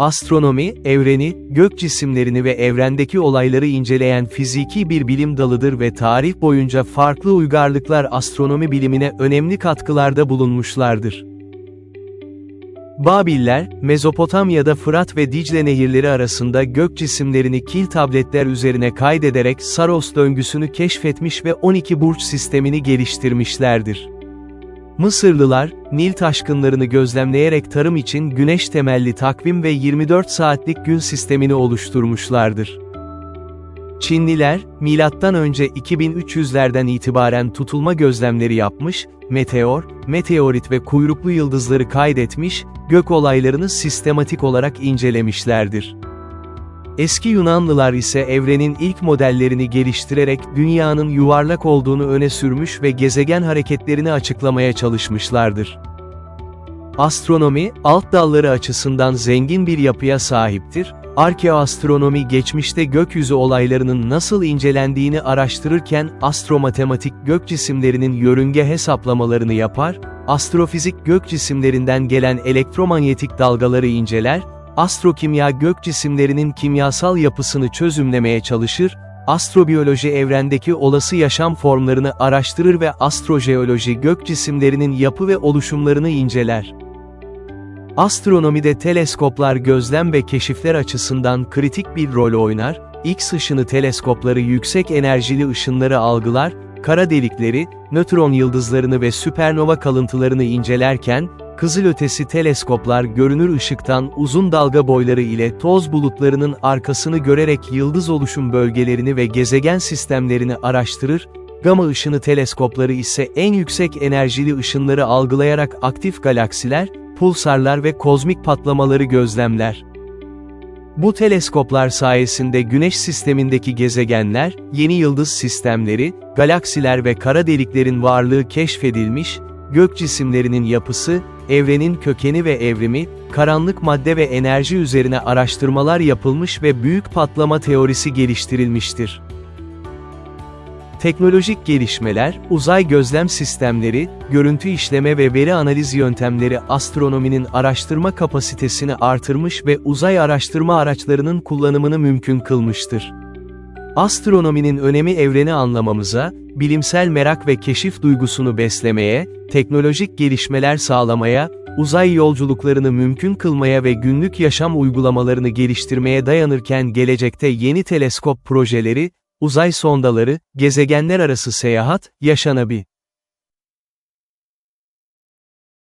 Astronomi, evreni, gök cisimlerini ve evrendeki olayları inceleyen fiziki bir bilim dalıdır ve tarih boyunca farklı uygarlıklar astronomi bilimine önemli katkılarda bulunmuşlardır. Babiller, Mezopotamya'da Fırat ve Dicle nehirleri arasında gök cisimlerini kil tabletler üzerine kaydederek Saros döngüsünü keşfetmiş ve 12 burç sistemini geliştirmişlerdir. Mısırlılar, Nil taşkınlarını gözlemleyerek tarım için güneş temelli takvim ve 24 saatlik gün sistemini oluşturmuşlardır. Çinliler, milattan önce 2300'lerden itibaren tutulma gözlemleri yapmış, meteor, meteorit ve kuyruklu yıldızları kaydetmiş, gök olaylarını sistematik olarak incelemişlerdir. Eski Yunanlılar ise evrenin ilk modellerini geliştirerek dünyanın yuvarlak olduğunu öne sürmüş ve gezegen hareketlerini açıklamaya çalışmışlardır. Astronomi, alt dalları açısından zengin bir yapıya sahiptir. Arkeoastronomi geçmişte gökyüzü olaylarının nasıl incelendiğini araştırırken astromatematik gök cisimlerinin yörünge hesaplamalarını yapar, astrofizik gök cisimlerinden gelen elektromanyetik dalgaları inceler, astrokimya gök cisimlerinin kimyasal yapısını çözümlemeye çalışır, astrobiyoloji evrendeki olası yaşam formlarını araştırır ve astrojeoloji gök cisimlerinin yapı ve oluşumlarını inceler. Astronomide teleskoplar gözlem ve keşifler açısından kritik bir rol oynar, X ışını teleskopları yüksek enerjili ışınları algılar, kara delikleri, nötron yıldızlarını ve süpernova kalıntılarını incelerken, kızılötesi teleskoplar görünür ışıktan uzun dalga boyları ile toz bulutlarının arkasını görerek yıldız oluşum bölgelerini ve gezegen sistemlerini araştırır, Gama ışını teleskopları ise en yüksek enerjili ışınları algılayarak aktif galaksiler, pulsarlar ve kozmik patlamaları gözlemler. Bu teleskoplar sayesinde Güneş sistemindeki gezegenler, yeni yıldız sistemleri, galaksiler ve kara deliklerin varlığı keşfedilmiş, gök cisimlerinin yapısı, evrenin kökeni ve evrimi, karanlık madde ve enerji üzerine araştırmalar yapılmış ve büyük patlama teorisi geliştirilmiştir. Teknolojik gelişmeler, uzay gözlem sistemleri, görüntü işleme ve veri analiz yöntemleri astronominin araştırma kapasitesini artırmış ve uzay araştırma araçlarının kullanımını mümkün kılmıştır. Astronominin önemi evreni anlamamıza, bilimsel merak ve keşif duygusunu beslemeye, teknolojik gelişmeler sağlamaya, uzay yolculuklarını mümkün kılmaya ve günlük yaşam uygulamalarını geliştirmeye dayanırken gelecekte yeni teleskop projeleri, uzay sondaları, gezegenler arası seyahat, yaşanabilir.